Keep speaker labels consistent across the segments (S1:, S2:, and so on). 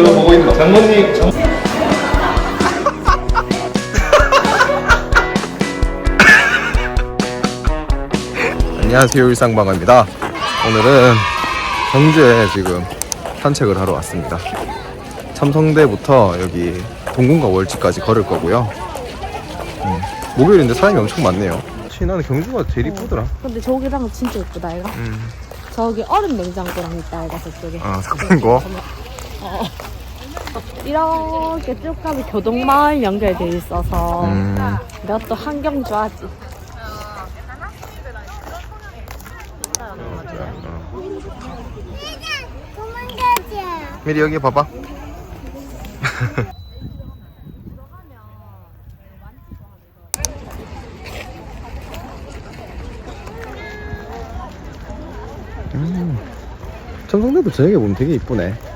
S1: 생각 보고 있나? 장모님 장... 안녕하세요 일상방어입니다. 오늘은 경주에 지금 산책을 하러 왔습니다. 참성대부터 여기 동궁과 월지까지 걸을 거고요. 음, 목요일인데 사람이 엄청 많네요. 나는 경주가 제일 이쁘더라.
S2: 근데 저기랑 진짜 예쁘다 이거
S1: 음,
S2: 저기 얼음 냉장고랑 있다 이거 저쪽에
S1: 아 섞은 거.
S2: 어. 이렇게 쭉 가면 교동마을 연결돼 있어서
S1: 음,
S2: 내가 또 환경 좋아하지
S1: 미리 여기 봐봐. 음, 청성대도 저녁에 보면 되게 이쁘네.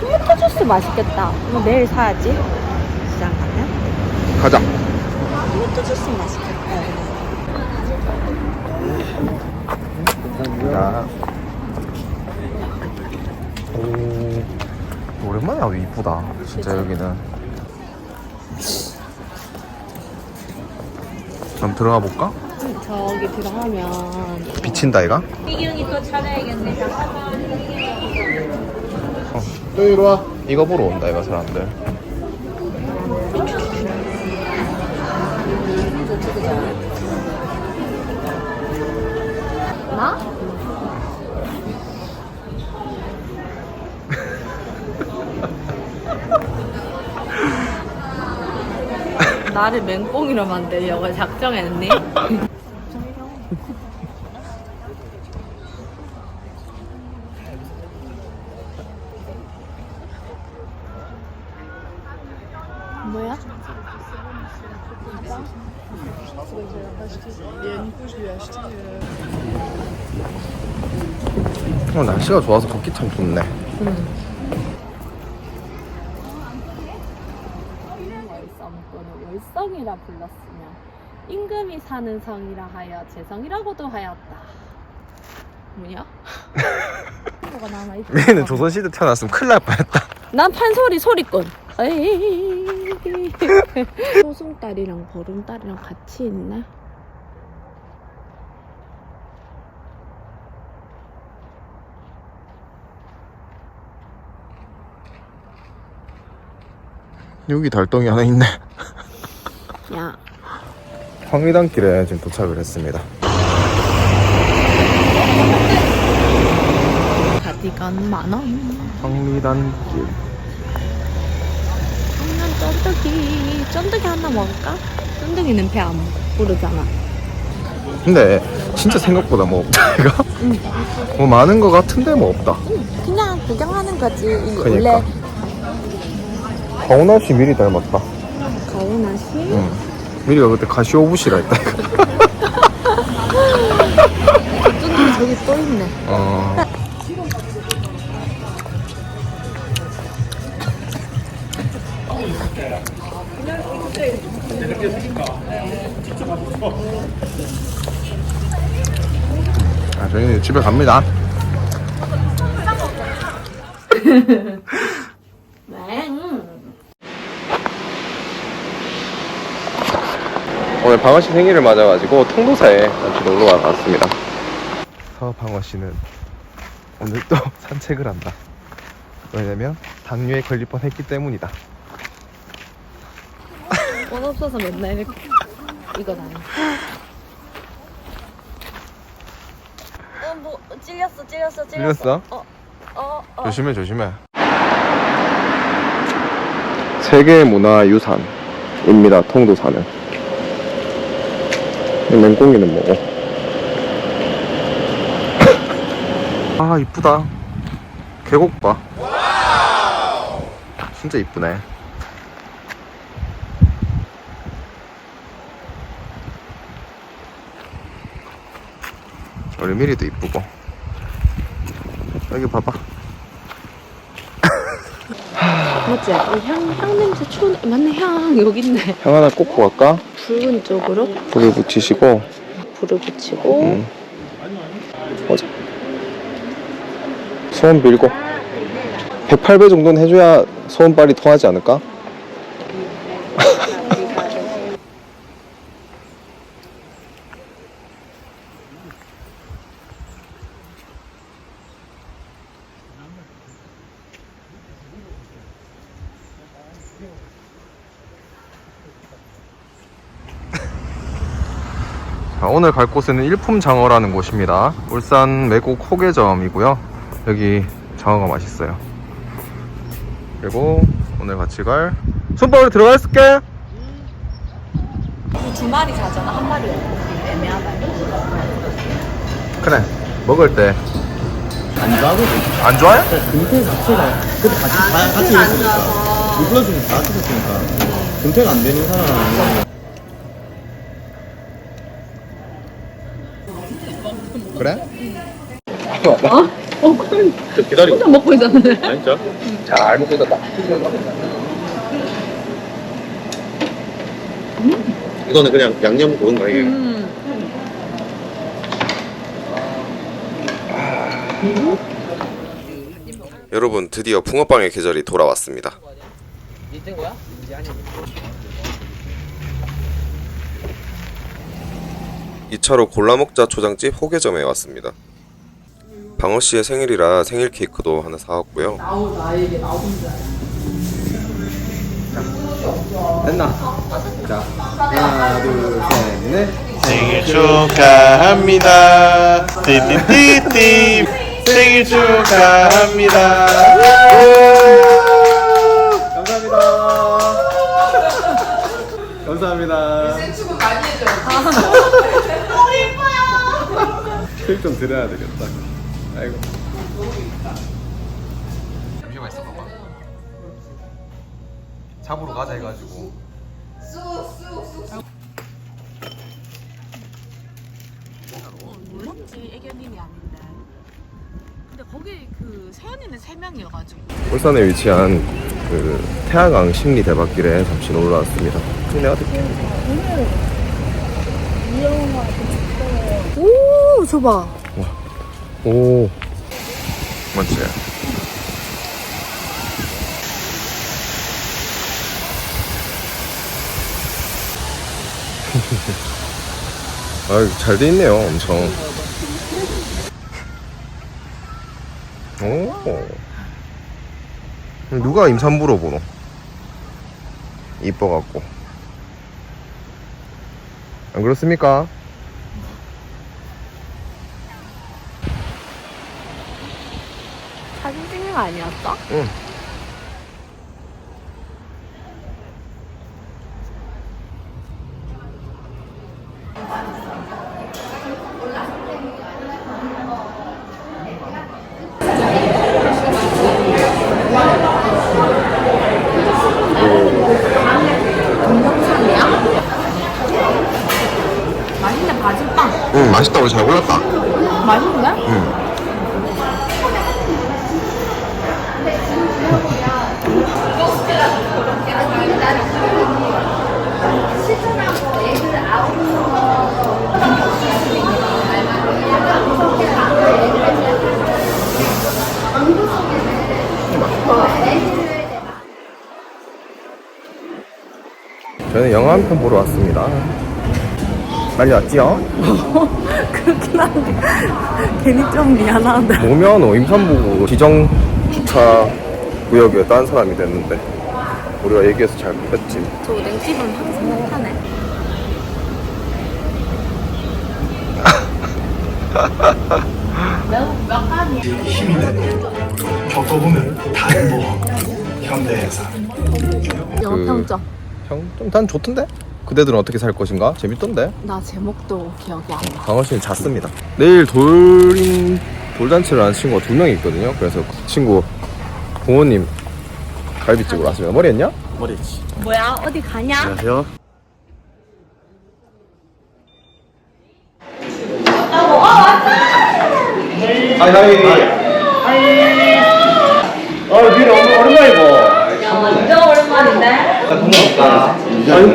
S2: 토마토 주스 맛있겠다 이거 내일 사야지 시장 가면
S1: 가자.
S2: 토마토 주스 맛있겠다
S1: 자. 오, 오랜만에 와도 이쁘다. 진짜 여기는. 그럼 들어가 볼까?
S2: 저기 들어가면
S1: 비친다 이가?
S2: 희경이 또 찾아야겠네
S1: 어. 또 이리 와. 이거 보러 온다 이거 사람들.
S2: 나를 맹꽁이로 만들려고 작정했니? 뭐야?
S1: 어, 날씨가 좋아서 걷기 참 좋네.
S2: 월성권을 월 성이라 불렀으며 임금이 사는 성이라 하여 제성이라고도 하였다. 뭐냐? 뭐가 남아 있다.
S1: 얘는 조선시대 태어났으면 큰일 날 뻔했다.
S2: 난 판소리 소리꾼. 에이. 소승달이랑 보름달이랑 같이 있네.
S1: 여기 달덩이 하나 있네.
S2: 야,
S1: 황리단길에 지금 도착을 했습니다.
S2: 가디건 만 원.
S1: 황리단길.
S2: 청년 쫀득이. 쫀득이 하나 먹을까? 쫀득이는 배 안 부르잖아.
S1: 근데 진짜 생각보다 뭐 없다 이거? 뭐 많은 거 같은데 뭐 없다.
S2: 그냥 구경하는 거지. 이
S1: 그러니까.
S2: 원래
S1: 가오나 씨 미리 닮았다.
S2: 가오나 씨.
S1: 응. 미리가 그때 가시오부시라 했다.
S2: 쫀득이 저기 또 있네.
S1: 어. 아, 저희는 집에 갑니다. 오늘 방어 씨 생일을 맞아가지고 통도사에 같이 놀러 와봤습니다. 서방어 씨는 오늘 또 산책을 한다. 왜냐면 당뇨에 걸릴 뻔했기 때문이다.
S2: 원 없어서 맨날 이렇게 이거 나는. 어뭐 찔렸어 찔렸어
S1: 찔렸어?
S2: 어, 어, 어.
S1: 조심해 조심해. 세계 문화 유산입니다. 통도사는. 이 맹꽁이는 뭐고? 아 이쁘다. 계곡 봐. 진짜 이쁘네. 우리 미리도 이쁘고. 여기 봐봐.
S2: 맞지? 어, 향, 향 냄새 추운 맞네 향 여기 있네
S1: 향 하나 꽂고 갈까?
S2: 붉은 쪽으로
S1: 불을 붙이시고
S2: 불을 붙이고
S1: 음. 보자. 소원 빌고 108배 정도는 해줘야 소원빨이 통하지 않을까? 오늘 갈 곳은 일품장어라는 곳입니다. 울산 매곡 호계점이고요. 여기 장어가 맛있어요. 그리고 오늘 같이 갈 손바닥에 들어가 있을게.
S2: 두 마리 가잖아 한 마리 애매하다
S1: 그래. 먹을
S3: 때안안 좋아하거든.
S1: 좋아요?
S3: 금태 자체가 그때 같이 다 같이 있으니까 물 불러주면 다 같이 있으니까 금태가 안 되는 사람은
S1: 그래?
S2: 어? 어 그럼
S3: 기다리고
S2: 혼자 먹고 있었는데
S3: 진짜?
S1: 잘 먹고 있었다.
S3: 이거는 그냥 양념 구운 거예요.
S2: 음.
S1: 여러분 드디어 붕어빵의 계절이 돌아왔습니다. 이차로 골라먹자 초장집 호계점에 왔습니다. 방어 씨의 생일이라 생일 케이크도 하나 사왔고요.
S3: 됐나? 자, 하나, 둘, 셋, 넷.
S4: 생일 축하합니다. 띠띠띠띠 생일 축하합니다.
S3: 감사합니다. 너무 예뻐요. 케이크 좀 드려야 되겠다. 아이고.
S1: 잠시만 있어 봐봐. 잡으러 가자 해가지고.
S2: 몰랐지 애견님이 아닌데 근데 거기 그 세연이는 세 명이어가지고
S1: 울산에 위치한 그 태화강 심리 대박길에 잠시 놀러 왔습니다. 내가 듣게.
S2: 오 저봐
S1: 오. 맞지? 아유, 잘 돼 있네요, 엄청. 오. 누가 임산부로 보노? 이뻐갖고. 안 그렇습니까?
S2: 사진 찍는 거 아니었어?
S1: 응.
S2: 맛있네 바질빵
S1: 응, 맛있다고 잘 골랐다.
S2: 맛있네?
S1: 응. 저는 영화 한 편 보러 왔습니다. 많이 왔지요?
S2: 그렇긴 한데 괜히 좀 미안한데
S1: 오면 어, 임산부 지정 주차 구역에 딴 사람이 됐는데 우리가 얘기해서 잘 못했지.
S2: 저 냉집은 항상 하네
S4: 겪어보면 다 행복. 현대해상.
S2: 영평점
S1: 형 좀난 좋던데? 그대들은 어떻게 살 것인가? 재밌던데?
S2: 나 제목도 기억이 안 나
S1: 강원 씨는 잤습니다. 내일 돌인 돌잔치를 하는 친구가 두 명이 있거든요. 그래서 그 친구 부모님 갈비집으로 왔습니다. 머리 했냐?
S3: 머리 했지.
S2: 뭐야 어디 가냐?
S3: 안녕하세요.
S1: 하이 하이. 하이. 어, 니 오늘 오랜만이고.
S3: 아 이거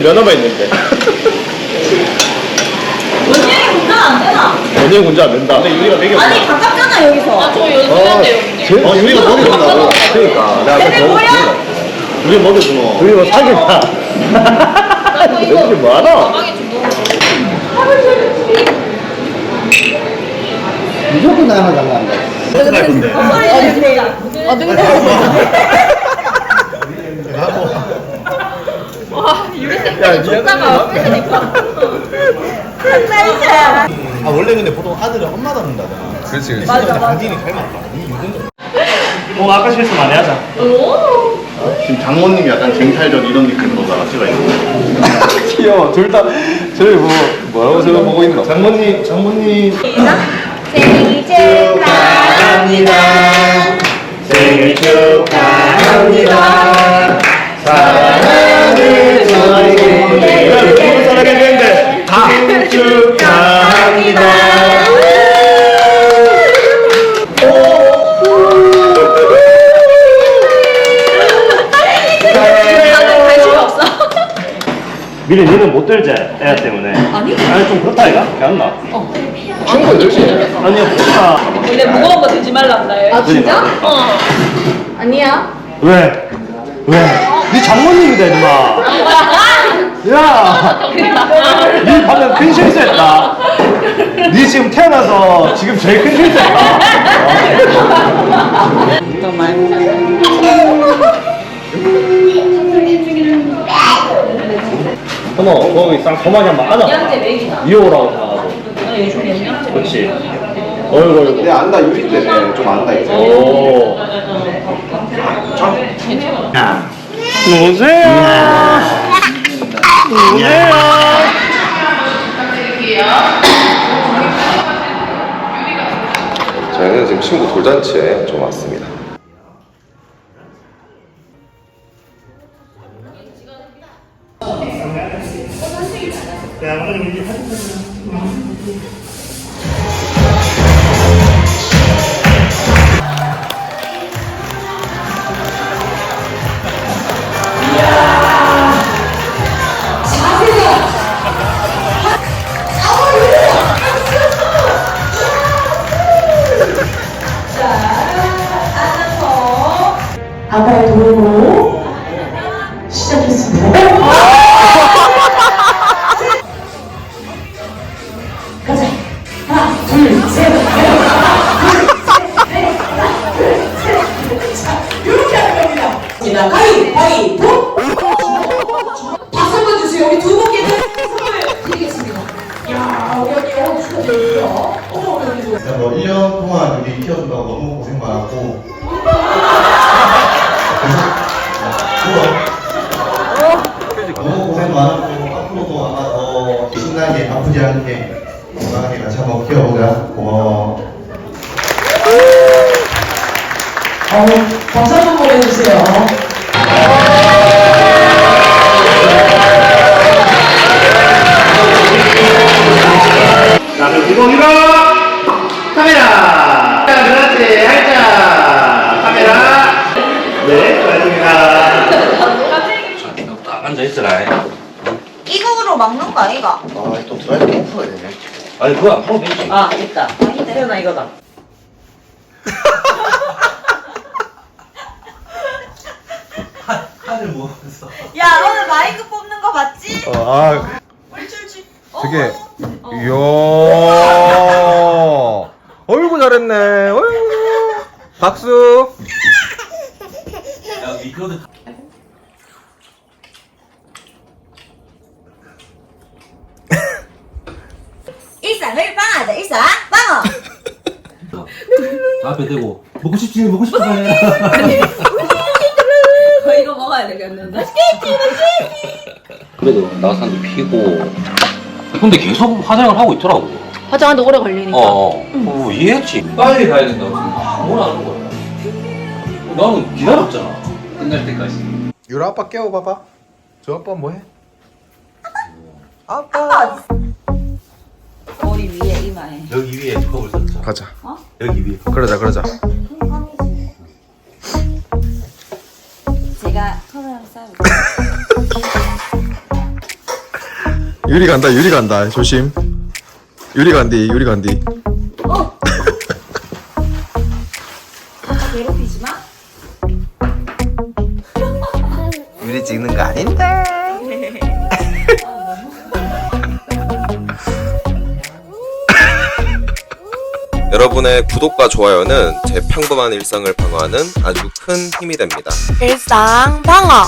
S3: 면허가 있는데
S2: 원장이 운전 안 되나?
S3: 연예인 군자 안 된다 근데 유리가 되게
S2: 아니 가깝잖아 여기서. 아
S3: 저어 유리가 머리 준다고
S1: 그러니까 내가 아까 저거
S2: 뭐야?
S3: 유리 먹여주노 유리 뭐 사겠다 여기 뭐 하나?
S5: 무조건 하나 달라는데.
S3: 어떡할 건데?
S2: 어 근데
S3: 야 니가
S4: 아 원래 근데 보통 아들은 엄마 닮는다잖아.
S1: 그렇지 그렇지.
S4: 당진이 닮았다. 이 유전
S3: 뭐 아까 실수 많이 하자
S4: 지금 장모님이 약간 쟁탈전 이런 느낌 거다 제가 있는
S1: 귀여워. 둘 다 저기 뭐 뭐라고 저거 보고 있는 거?
S4: 장모님 장모님
S2: 생일 축하합니다.
S3: 생일 축하
S2: 거 드지 말란다. 아
S3: 진짜?
S2: 어. 아니야.
S3: 왜? 왜? 네 장모님이다 임마 야! 네 방금 큰 실수했다 네 지금 태어나서 지금 제일 큰 실수했다 어머 거기 싹 거만히 한번 안아
S2: 얘한테 맥이다.
S3: 이호라고
S2: 다아 요즘 몇 년째?
S3: 그렇지 어이구 어이구
S1: 내가 안다 유리 때문에 좀 안다 이제.
S3: 오 누구세요? 누구세요?
S1: 저희는 지금 친구 돌잔치에 좀 왔습니다.
S6: 겁니다. 자, 가위, 가위, 보. 박수 한번 주세요. 우리 두 분께 선물 드리겠습니다. 야, 우리 언니 너무 축하드려요. 어머, 어머, 어머.
S4: 뭐 1년 동안 우리 키워준다고 너무 고생 많았고
S3: 아니 그거 안 하면 되지.
S7: 아 있다. 태연아 이거다.
S4: 하늘 뭐 했어
S7: 야 오늘 마이크 뽑는 거 봤지?
S1: 어, 아
S7: 꿀줄줄.
S1: 되게 이야 어이구 잘했네 어이구 박수
S7: 일상을 방하자 일상 방어.
S8: 앞에 대고. 먹고 싶지 먹고 해.
S2: 저 이거 먹어야 되겠는데.
S9: 그래도 나산도 피고. 근데 계속 화장을 하고 있더라고.
S2: 화장하는데 오래 걸리니까.
S9: 어, 어. 어, 이해했지. 빨리 가야 된다고 하는 거야. 나는 기다렸잖아. 끝날 때까지.
S1: 유라 아빠 깨워봐봐. 저 아빠 뭐해?
S7: 머리 위에 이마에.
S9: 여기 위에 컵을 썼죠?
S1: 가자.
S9: 여기 위에.
S1: 그러자 그러자.
S7: 제가 카메라 싸고.
S1: 유리 간다 유리 간다. 조심. 유리 간디 유리 간디.
S7: 괴롭히지 마.
S1: 유리 찍는 거 아닌 여러분의 구독과 좋아요는 제 평범한 일상을 방어하는 아주 큰 힘이 됩니다.
S2: 일상 방어.